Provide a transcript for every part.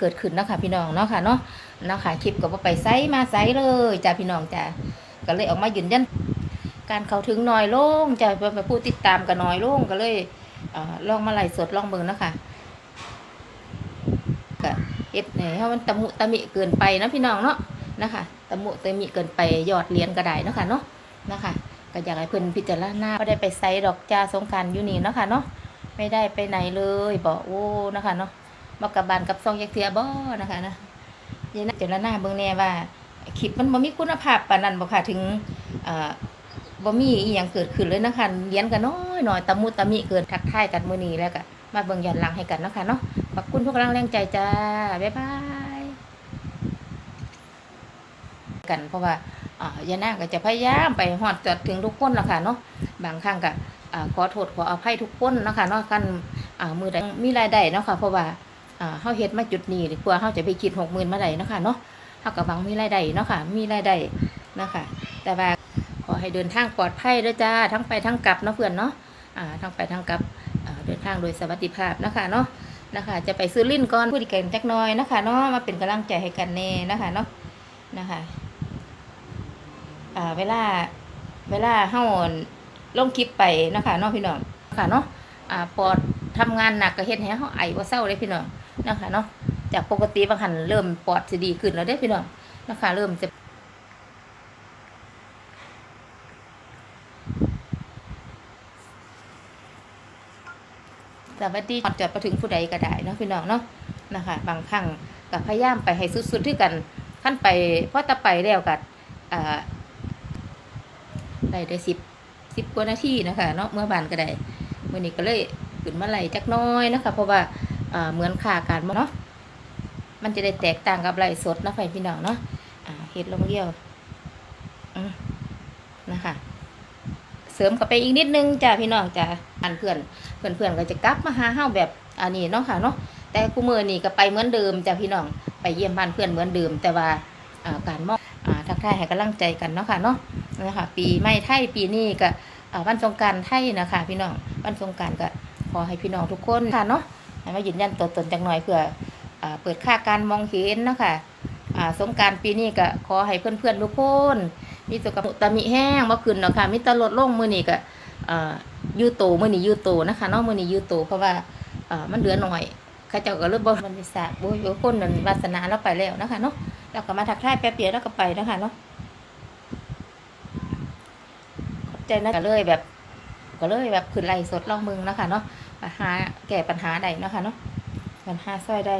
เกิดขึ้นนะคะพี่น้องเนาะค่ะเนาะนะค่ะคลิปก็บ่ไปไซมาไซเลยจ้าพี่น้องจ้าก็เลยออกมายืนยันการเข้าถึงน้อยลงจ้าไปผู้ติดตามก็น้อยลงก็เลยลองมาไล่สดลองเบิ่งนะคะก็เฮ็ดให้เฮามันตะมุตะมิเกินไปนะพี่น้องเนาะนะคะตะมุตะมิเกินไปยอดเหรียญก็ได้เนาะค่ะเนาะนะคะก็อยากให้เพิ่อนพิจารณาบ่ได้ไปไซดอกจ้าสงการอยู่นี่เนาะค่ะเนาะไม่ได้ไปไหนเลยบอกโอ้นะคะเนาะ บอกกับบานกับซองยักเทียบ่นะคะนะยายนะเจรหน้าเบิ่งแน่ว่าคลิปมันบ่มีคุณภาพปานนั้นบ่ค่ะถึงบ่มีอีหยังเกิดขึ้นเลยนะคะเรียนกันน้อยหน่อยตะมุตะมิเกินทักทายกันมื้อนี้แล้วก็มาเบิ่งย้อนหลังให้กันเนาะค่ะเนาะขอบคุณทุกกำลังแรงใจจ้าบ๊ายบายกันเพราะว่าอ่ายานาก็จะพยายามไปฮอดจอดถึงทุกคนละค่ะเนาะบางครั้งก็ขอโทษขออภัยทุกคนนะคะเนาะกันมือใดมีรายได้เนาะค่ะเพราะว่า เฮาเฮ็ดมาจุดนี้ดีกว่าเฮาจะไปคิดหกหมื่นมาได้นะคะเนาะเฮาก็หวังมีรายได้เนาะค่ะ มีรายได้นะคะแต่ว่าขอให้เดินทางปลอดภัยด้อจ้าทั้งไปทั้งกลับเนาะเพื่อนเนาะอ่าทั้งไปทั้งกลับเดินทางโดยสวัสดิภาพนะคะเนาะนะคะ จะไปซื้อลิ้นก่อนพูดกันจักน้อยนะคะเนาะมาเป็นกำลังใจให้กันแน่นะคะเนาะนะคะอ่าเวลาเวลาเฮาลงคลิปไปนะคะเนาะพี่น้องค่ะเนาะอ่าปอดทำงานหนักก็เฮ็ดให้เฮาไอบ่าเศร้าเลยพี่น้อง นะคะเนาะจากปกติบางหันเริ่มปอดจะดีขึ้นแล้วเด้พี่น้องนะคะ เริ่มจะสวัสดีจอดไปถึงผู้ใดก็ได้เนาะพี่น้องเนาะนะคะ บางครั้งก็พยายามไปให้สุดๆที่กันขั้นไปเพราะตะไปแล้วกัอ่าได้ได้สิบสิบกว่านาทีนะคะเนาะเมื่อวานก็ได้มื่อนี้ก็เลยขึ้นมาไหลจักน้อยนะคะ เพราะว่า เหมือนขาการเนาะมันจะได้แตกต่างกับไรสดนะไฟพี่น้องเนาะเห็ดลงเดียวนะคะเสริมเข้าไปอีกนิดนึงจ้าพี่น้องจ้าอันเพื่อนเพื่อนเพื่อนก็จะกลับมาหาเฮาแบบอันนี้เนาะค่ะเนาะแต่กูมือนี่ก็ไปเหมือนเดิมจ้าพี่น้องไปเยี่ยมบ้านเพื่อนเหมือนเดิม แต่ว่าการมอบทักทายให้กำลังใจกันเนาะค่ะเนาะนะคะปีใหม่ไทยปีนี้ก็อ่าวันสงการไทยนะคะ พี่น้องวันสงการก็ขอให้พี่น้องทุกคนค่ะเนาะ ให้มายืนยันตัวตนจังหน่อยเพื่ออเปิดค่าการมองเห็นนะคะสงการปีนี้ก็ขอให้เพื่อนๆทุกคนมีสุขภาพตะมิแห้งเมื่อคืนเนาะค่ะมีตลดลงมือนี้ก็อ่ายูโตมือนี้ยูโตนะคะนาะมือนี้ยูโตเพราะว่ามันเหลือหน่อยข้าเจ้าก็เริ่มบ่มันมีสาบุ้ยคนนั้นวาสนาเราไปแล้วนะคะเนาะแล้วก็มาทักทายแป๊บเดียวแล้วก็ไปนะคะเนาะขอบใจนะก็เลยแบบ ก็เลยแบบขึ้นไล่สดลองมึงนะคะเนาะ ปัญหาแก้ปัญหาใดเนาะค่ะเนาะปัญหาซอยได้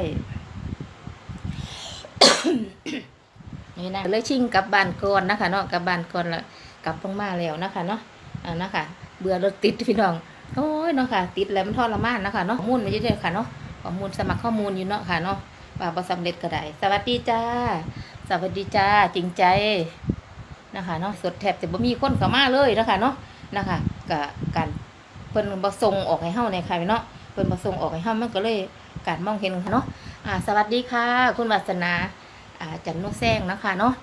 นี่นะเลยชิงกับบ้านก่อนนะคะเนาะกับบ้านก่อนแล้วกลับลงมาแล้วนะคะเนาะอ่านะคะเบื่อรถติดพี่น้องโอ้ยเนาะค่ะ ติดแล้วมันทรมานนะคะเนาะข้อมูลไม่เยอะๆค่ะเนาะข้อมูลสมัครข้อมูลอยู่เนาะค่ะเนาะว่าบ่สำเร็จก็ได้สวัสดีจ้า สวัสดีจ้าจริงใจนะคะเนาะสดแทบจะบ่มีคนเข้ามาเลยนะคะเนาะนะคะกับการ เพิ่นบ่ส่งออกให้เฮาในค่ะพี่เนาะเพิ่นบ่ส่งออกให้เฮามันก็เลยการมองเห็นเนาะอ่าสวัสดีค่ะ คุณวาสนาอ่าจันโนแซงนะคะเนาะ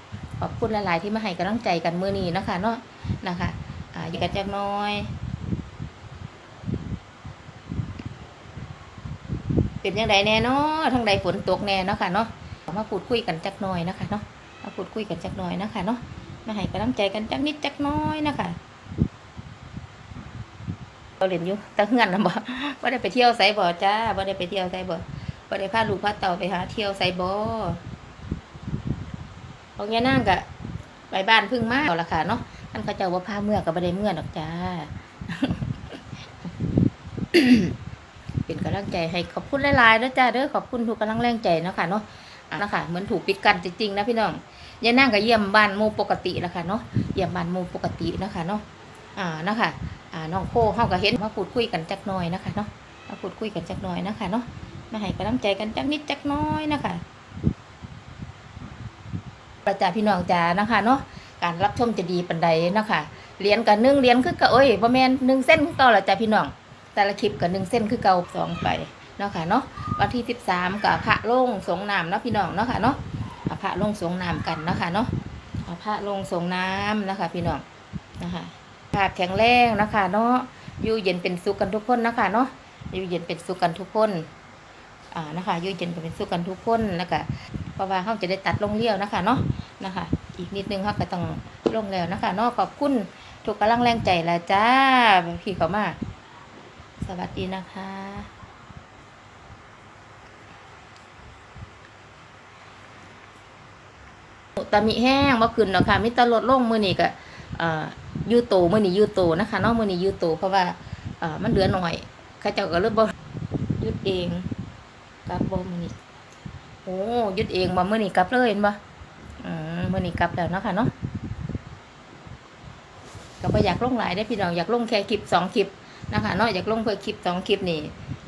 ขอบคุณหลาย ๆ ที่มาให้กำลังใจกันมื้อนี้นะคะเนาะนะคะอ่าอยู่กันจักน้อยเป็นยังไงแน่เนาะทางใดฝนตกแน่เนาะค่ะเนาะ มาพูดคุยกันจักน่อยนะคะเนาะ มาพูดคุยกันจักน่อยนะคะเนาะ มาให้กำลังใจกันจักนิดจักน้อยนะคะ เราเรียนอยู่แตั้งเงินนะบ่บ่ได้ไปเที่ยวไสบ่จ้าบ่ได้ไปเที่ยวไสบ่บ่ได้พาลูกพาเต่าไปหาเที่ยวไสบ่ของยายนางก็ไปบ้านพึ่งมาเอาละค่ะเนาะท่านเขาเจ้าว่าพาเมื่อก็บ่ได้เมื่อดอกจ้าเป็นกำลังใจให้ขอบคุณหลายๆนะจ้าเด้อขอบคุณทุกกำลังแรงใจเนาะค่ะเนาะอะนะคะเหมือนถูกปิดกันจริงๆนะพี่น้องยายนางก็เยี่ยมบ้านหมู่ปกติแล้วค่ะเนาะเยี่ยมบ้านหมู่ปกตินะคะเนาะอ่านะคะอ่า น้องโคเฮาก็เห็นมาพูดคุยกันจักหน่อยนะคะเนาะมาพูดคุยกันจักหน่อยนะคะเนาะมาให้กำลังใจกันจักนิดจักน้อยนะคะประจาพี่น้องจ๋านะคะเนาะการรับชมจะดีปันใดนะคะเหรียญกับหนึ่งเหรียญคือกับเอ้ยประมาณหนึ่งเส้นคือเก่าละจ้ะพี่น้อง แต่ละคลิปกับหนึ่งเส้นคือเก่าสองไปเนาะค่ะเนาะวันที่สิบสามกับพระลงสงน้ำเนาะพี่น้องเนาะค่ะเนาะพระลงสงน้ำกันเนาะค่ะเนาะพระลงสงน้ำนะคะพี่น้องนะคะ ภาพแข็งแรงนะคะเนาะอยู่เย็นเป็นสุขกันทุกคนนะคะเนาะอยู่เย็นเป็นสุขกันทุกคนอ่านะคะอยู่เย็นเป็นสุขกันทุกคนนะคะเพราะว่าเขาจะได้ตัดลงเลี้ยวนะคะเนาะนะคะ อีกนิดนึงเขาก็ต้องลงแล้วนะคะเนาะขอบคุณทุกกำลังแรงใจละจ้าพี่เขามาสวัสดีนะคะตามีแห้งบ่ขึ้นเนาะค่ะมิตรลดลงมือนี้ก็ ยูโตเมื้อนี้ยูโตนะคะเนาะมื้อนี้ยูโตเพราะว่ามันเหลือหน่อยเขาเจ้าก็เลยบ่หยุดเองกลับบ่มื้อนี้โอ้ยุดเองบ่มื้อนี้กลับเลยเห็นบ่อืมมื้อนี้กลับแล้วนะคะเนาะก็บ่อยากลงหลายได้พี่น้องอยากลงแค่คลิปสองคลิปนะคะเนาะอยากลงเพิ่มคลิปสองคลิปนี่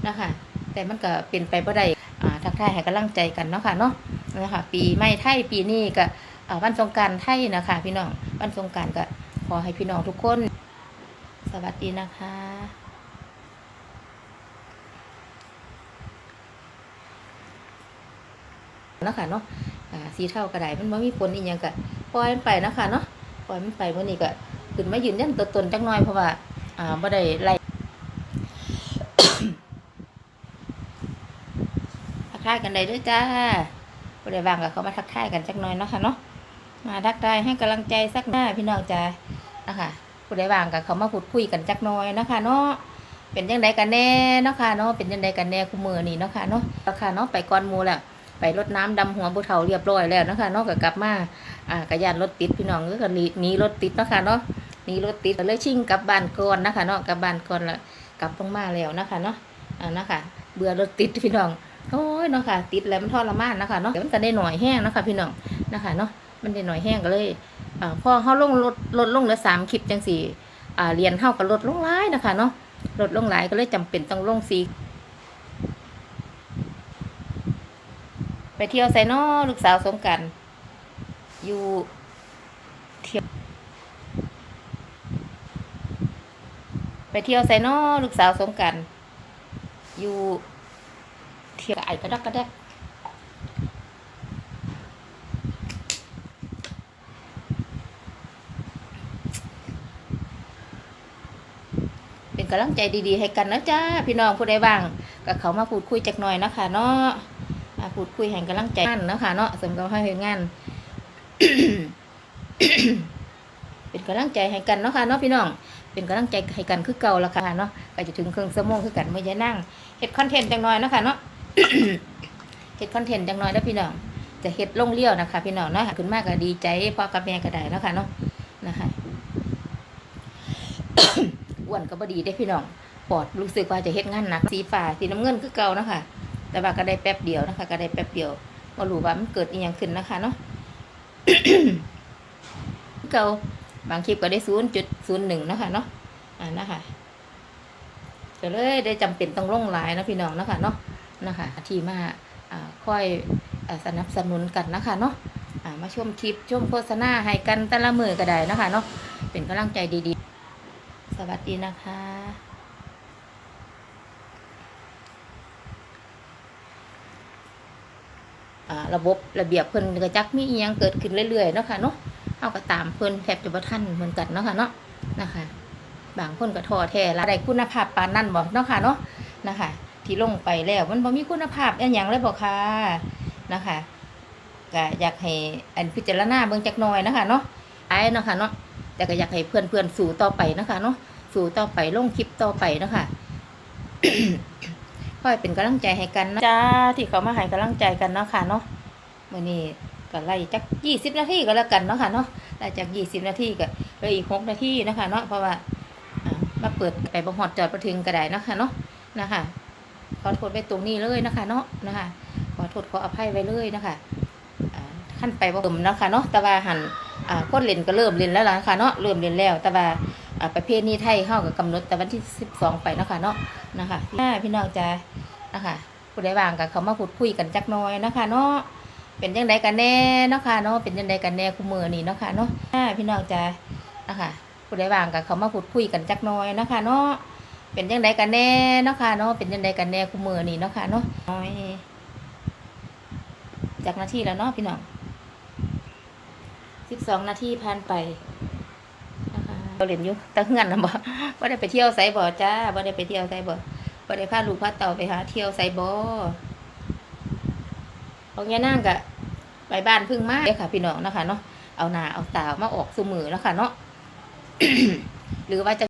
นะคะ แต่มันก็เป็นไปบ่ได้ทักทายให้กำลังใจกันเนาะค่ะเนาะนะคะปีใหม่ไทยปีนี้ก็อ่าวันสงการไทยนะคะพี่น้อง วันสงการก็ขอให้พี่น้องทุกคน สวัสดีนะคะนะคะเนาะสีเท่ากระไดมันไม่มีผลอีกอย่างก็ปล่อยมันไปนะคะเนาะปล่อยมันไปเมื่อนี้ก็ขึ้นมายืนยันตัวตนจักหน่อยเพราะว่าอ่าบ่ได้ไล่ทักทายกันได้ด้วยจ้าบ่ได้วางกับเขามาทักทายกันจักหน่อยเนาะค่ะเนาะ มาทักทายให้กำลังใจสักหน้าพี่น้องจ้านะคะผู้ใดว่างกับเขามาพูดคุยกันจักน้อยนะคะเนาะเป็นยังไงกันแน่เนาะค่ะเนาะเป็นยังไงกันแน่คู่มือนี่เนาะค่ะเนาะราคาเนาะไปก่อนมูแล้วไปรดน้ำดำหัวบุเฒ่าเรียบร้อยแล้วเนาะคะเนาะก็กลับมาอ่ากระยานรถติดพี่น้องก็หนีหนีรถติดเนาะค่ะเนาะหนีรถติดเลยชิ่งกลับบ้านก่อนนะคะเนาะกลับบ้านก่อนแล้วกลับลงมาแล้วนะคะเนาะอ่านะคะ เบื่อรถติดพี่น้องโอ้ยเนาะค่ะติดแล้วมันทรมานนะคะเนาะเดี๋ยวมันก็ได้หน่อยแห้งนะคะพี่น้องนะคะเนาะ มันได้หน่อยแห้งก็เลยอพอเขาลงลดลดลงเหลือสามคลิปจังสี่เรียนเท่ากับลดลงหลายนะคะเนาะลดลงหลายก็เลยจำเป็นต้องลงสีไปเที่ยวไซนอลูกสาวสงกรารอยู่เที่ยวไปเที่ยวไซนอลูกสาวสงกรารอยู่เที่ยวไอ้กระดักกระแดก เป็นกำลังใจดีๆ ให้กันนะจ้าพี่น้องผู้ใดบ้างก็เขามาพูดคุยจักหน่อยนะคะเนาะอ่าพูดคุยให้กำลังใจกันนะคะเนาะสำหรับให้เฮ็ดงานเป็นกำลังใจให้กันเนาะค่ะเนาะพี่น้องเป็นกำลังใจให้กันคือเก่าละค่ะเนาะก็จะถึงเครื่องสมองคือกันเมื่อจะนั่งเฮ็ดคอนเทนต์จังหน่อยเนาะค่ะเนาะเฮ็ดคอนเทนต์จังหน่อยแล้วพี่น้องจะเฮ็ดลงเลี้ยวนะคะพี่น้องเนาะขึ้นมากก็ดีใจพ่อกับแม่ก็ได้เนาะค่ะเนาะนะคะ อ้วนก็บดีได้พี่น้องปอดรู้สึกว่าจะเฮ็ดงานหนักสีฟ้าสีน้ำเงินคือเก่านะคะแต่ว่าก็ได้แป๊บเดียวนะคะ ก็ได้แป๊บเดียวบ่รู้ว่ามันเกิดอีหยังขึ้นนะคะเนาะเก่าบางคลิปก็ได้ศูนย์จุดศูนย์หนึ่งนะคะเนาะอ่านะคะก็เลยได้จำเป็นต้องลงหลายนะพี่น้องนะคะเนาะนะคะที่มาอ่าค่อยสนับสนุนกันนะคะเนาะมาชมคลิปชมโฆษณาให้กันแต่ละมือก็ได้นะคะเนาะเป็นกำลังใจดีๆ สวัสดีนะคะ่าระบบระเบียบเพิ่นก็จักมีอียังเกิดขึ้นเรื่อยๆเนาะค่ะเนาะเฮาก็ตามเพิ่นแทบจะบ่ทันเหมือนกันเนาะค่ะเนาะนะคะ บางคนก็ท้อแท้ละได้คุณภาพปานนั้นบ่เนาะค่ะเนาะนะคะ ที่ลงไปแล้วมันบ่มีคุณภาพอีหยังเลยบ่ค่ะนะคะก็อยากให้อันพิจารณาเบิ่งจักหน่อยนะคะเนาะไอ้เนาะค่ะเนาะ แต่ก็อยากให้เพื่อนๆสู่ต่อไปนะคะเนาะสู่ต่อไปลงคลิปต่อไปนะคะค่อยเป็นกำลังใจให้กันนะจ้าที่เขามาให้กำลังใจกันเนาะค่ะเนาะมื่อนี้ก็ไล่จักยี่สิบนาทีก็แล้วกันเนาะค่ะเนาะไล่จากยี่สิบนาทีก็เลยอีกหกนาทีนะคะเนาะเพราะว่ามาเปิดไปบังหอดจอดประถึงก็ได้เนาะค่ะเนาะนะคะขอโทษไปตรงนี้เลยนะคะ เนาะนะคะขอโทษขออภัยไว้เลยนะคะขั้นไปบ่เติมนะคะเนาะแต่ว่าหันอ่า คนเล่นก็เริ่มเล่นแล้วล่ะค่ะเนาะเริ่มเล่นแล้ว แต่ว่าประเภทนี้ไทยเข้ากับกำหนดแต่วันที่สิบสองไปเนาะคะเนาะนะคะพี่น้องจะนะคะผู้ใดว่างกับเขามาพูดคุยกันจักน้อยนะคะเนาะเป็นยังไงกันแน่เนาะค่ะเนาะเป็นยังไงกันแน่คู่มือนี่เนาะค่ะเนาะอ่าพี่น้องจะนะคะผู้ใดว่างกับเขามาพูดคุยกันจักน้อยนะคะเนาะเป็นยังไงกันแน่เนาะค่ะเนาะเป็นยังไงกันแน่คู่มือนี่เนาะค่ะเนาะน้อยจากนาทีแล้วเนาะพี่น้อง สิบสองนาทีผ่านไปนะคะเราเรียนอยู่ตั้งเงินนะบ่ว่ได้ไปเที่ยวไซบ่จ้าว่ได้ไปเที่ยวไซบ่บ่ได้พาลูกพาเต่าไปหาเที่ยวไซบอของยายนางกะไปบ้านพึ่งมากเด้อค่ะ พี่น้องนะคะเนาะเอาหน้าเอาตามาออกสมือแล้วค่ะเนาะหรือว่าจะ